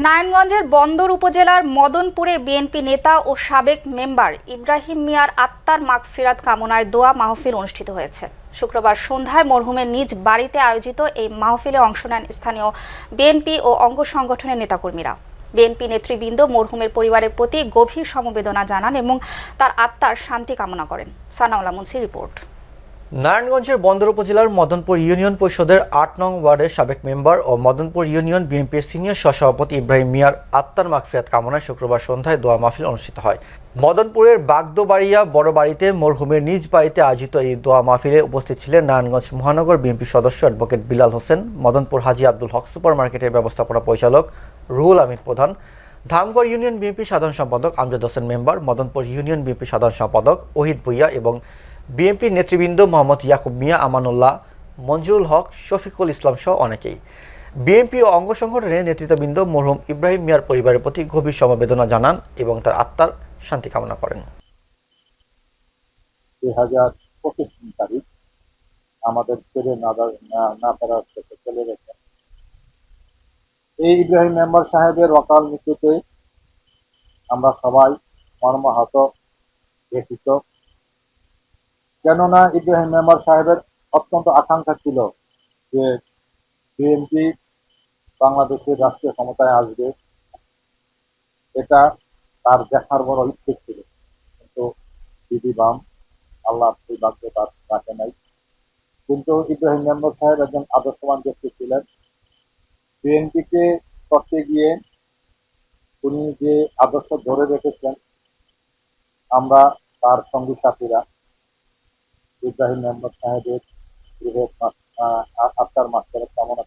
নারায়ণগঞ্জের বন্দর উপজেলার মদনপুরে বিএনপি নেতা ও সাবেক মেম্বার ইব্রাহিম মিয়ার আত্মার মাগফিরাত কামনায় দোয়া মাহফিল অনুষ্ঠিত হয়েছে। শুক্রবার সন্ধ্যায় মরহুমের নিজ বাড়িতে আয়োজিত এই মাহফিলে অংশ নেন স্থানীয় বিএনপি ও অঙ্গ সংগঠনের নেতাকর্মীরা। বিএনপি নেতৃবৃন্দ মরহুমের পরিবারের প্রতি গভীর সমবেদনা জানান এবং তার আত্মার শান্তি কামনা করেন। সানাউল্লা মুন্সি রিপোর্ট। নারায়ণগঞ্জের বন্দর উপজেলার মদনপুর ইউনিয়ন পরিষদের আট নং ওয়ার্ডের সাবেক মেম্বার ও মদনপুর ইউনিয়ন বিএনপির সিনিয়র সহসভাপতি ইব্রাহিম মিয়ার আত্মার মাগফিরাত কামনায় শুক্রবার সন্ধ্যায় দোয়া মাহফিল অনুষ্ঠিত হয়। মদনপুরের বাগদোবাড়িয়া বড় বাড়িতে মরহুমের নিজ বাড়িতে আয়োজিত এই দোয়া মাহফিলে উপস্থিত ছিলেন নারায়ণগঞ্জ মহানগর বিএনপি সদস্য অ্যাডভোকেট বিলাল হোসেন, মদনপুর হাজি আব্দুল হক সুপার মার্কেটের ব্যবস্থাপনা পরিচালক রুহুল আমিন প্রধান, ধামগড় ইউনিয়ন বিএনপি সাধারণ সম্পাদক Amjad Hossain member, Madanpur union BNP সাধারণ সম্পাদক ওহিদ ভুইয়া এবং বিএনপি নেতৃবৃন্দ মোহাম্মদ ইয়াকুব মিয়া, আমানুল্লাহ, মঞ্জুরুল হক, শফিকুল ইসলাম সহ অনেকেই। বিএনপি ও অঙ্গ সংগঠনের নেতৃত্ববৃন্দ মরহুম ইব্রাহিম মিয়ার পরিবারের প্রতি গভীর সমবেদনা জানান এবং তার আত্মার শান্তি কামনা করেন। আমাদের ছেড়ে না ফেরার থেকে চলে গেছেন এই ইব্রাহিম মেম্বার সাহেবের অকাল মৃত্যুতে আমরা সবাই মর্মাহত, ব্যথিত কেননা ইব্রাহিম মেম্বার সাহেবের অত্যন্ত আকাঙ্ক্ষা ছিল যে বিএনপি বাংলাদেশের রাষ্ট্রীয় ক্ষমতায় আসবে। এটা তার দেখার বড় ইচ্ছে ছিল। কিন্তু বিধি বাম, আল্লাহ সেই ভাগ্য তার রাখে নাই। কিন্তু ইব্রাহিম মেম্বার সাহেব একজন আদর্শবান ব্যক্তি ছিলেন। বিএনপিকে করতে গিয়ে উনি যে আদর্শ ধরে রেখেছেন, আমরা তার সঙ্গী সাথীরা ইব্রাহিম মোহাম্মদ সাহেবের আত্মার মাত্রা কামনা